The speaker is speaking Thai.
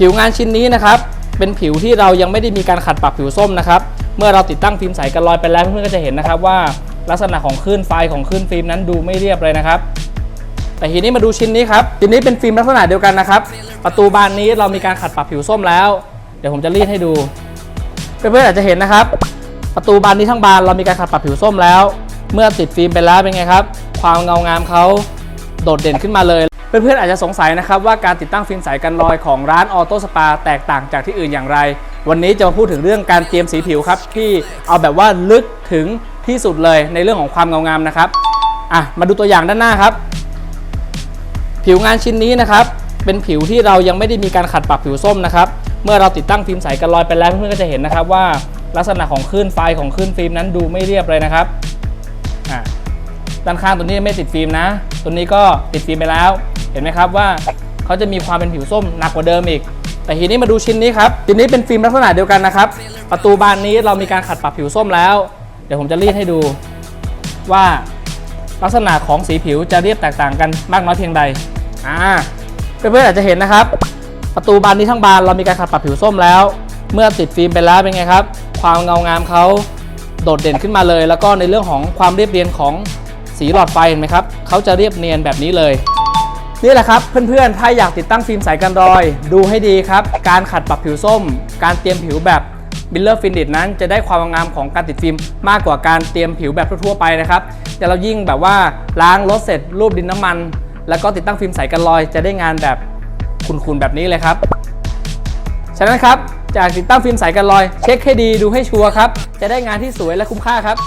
ผิวงานชิ้นนี้นะครับเป็นผิวที่เรายังไม่ได้มีการขัดปรับผิวส้มนะครับเมื่อเราติดตั้งฟิล์มใสกันรอยไปแล้วเพื่อนๆก็จะเห็นนะครับว่าลักษณะของคลื่นไฟของคลื่นฟิล์มนั้นดูไม่เรียบเลยนะครับ แต่ทีนี้มาดูชิ้นนี้ครับชิ้นนี้เป็นฟิล์มลักษณะเดียวกันนะครับ ประตูบานนี้เรามีการขัดปรับผิวส้มแล้ว เดี๋ยวผมจะรีดให้ดูเพื่อนๆอาจจะเห็นนะครับ ประตูบานนี้ทั้งบานเรามีการขัดปรับผิวส้มแล้ว เมื่อติดฟิล์มไปแล้วเป็นไงครับ ความเงางามเขาโดดเด่นขึ้นมาเลย เพื่อนๆอาจจะสงสัยนะครับว่าการติดตั้งฟิล์มใสกันรอยของร้านออโต้สปาแตกต่างจากที่อื่นอย่างไร วันนี้จะมาพูดถึงเรื่องการเตรียมสีผิวครับที่เอาแบบว่าลึกถึงที่สุดเลยในเรื่องของความเงางามนะครับอะมาดูตัวอย่างด้านหน้าครับ ผิวงานชิ้นนี้นะครับ เป็นผิวที่เรายังไม่ได้มีการขัดปรับผิวส้มนะครับ เมื่อเราติดตั้งฟิล์มใสกันรอยไปแล้วเพื่อนๆก็จะเห็นนะครับว่า ลักษณะของคลื่นไฟของคลื่นฟิล์มนั้นดูไม่เรียบเลยนะครับ ด้านข้างตัวนี้ไม่ติดฟิล์มนะ ตัวนี้ก็ติดฟิล์มไปแล้ว เห็นไหมครับว่าเขาจะมีความเป็นผิวส้มหนักกว่าเดิมอีก แต่ทีนี้มาดูชิ้นนี้ครับชิ้นนี้เป็นฟิล์มลักษณะเดียวกันนะครับ ประตูบานนี้เรามีการขัดปรับผิวส้มแล้ว เดี๋ยวผมจะรีดให้ดูว่าลักษณะของสีผิวจะเรียบแตกต่างกันมากน้อยเพียงใด อ่า เพื่อนๆอาจจะเห็นนะครับ ประตูบานนี้ทั้งบานเรามีการขัดปรับผิวส้มแล้ว เมื่อติดฟิล์มไปแล้วเป็นไงครับ ความเงางามเขาโดดเด่นขึ้นมาเลย แล้วก็ในเรื่องของความเรียบเรียงของ สีหลอดไฟเห็นไหมครับเขาจะเรียบเนียนแบบนี้เลย นี่แหละครับเพื่อนๆ ถ้าอยากติดตั้งฟิล์มใสกันรอย ดูให้ดีครับ การขัดปรับผิวส้ม การเตรียมผิวแบบบิลเลอร์ฟินิชนั้นจะได้ความงามของการติดฟิล์มมากกว่าการเตรียมผิวแบบทั่วๆไปนะครับแต่เรายิ่งแบบว่าล้างรถเสร็จรูปดินน้ำมัน แล้วก็ติดตั้งฟิล์มใสกันรอย จะได้งานแบบคุณๆแบบนี้เลยครับ ฉะนั้นครับจากติดตั้งฟิล์มใสกันรอย เช็คให้ดีดูให้ชัวร์ครับ จะได้งานที่สวยและคุ้มค่าครับ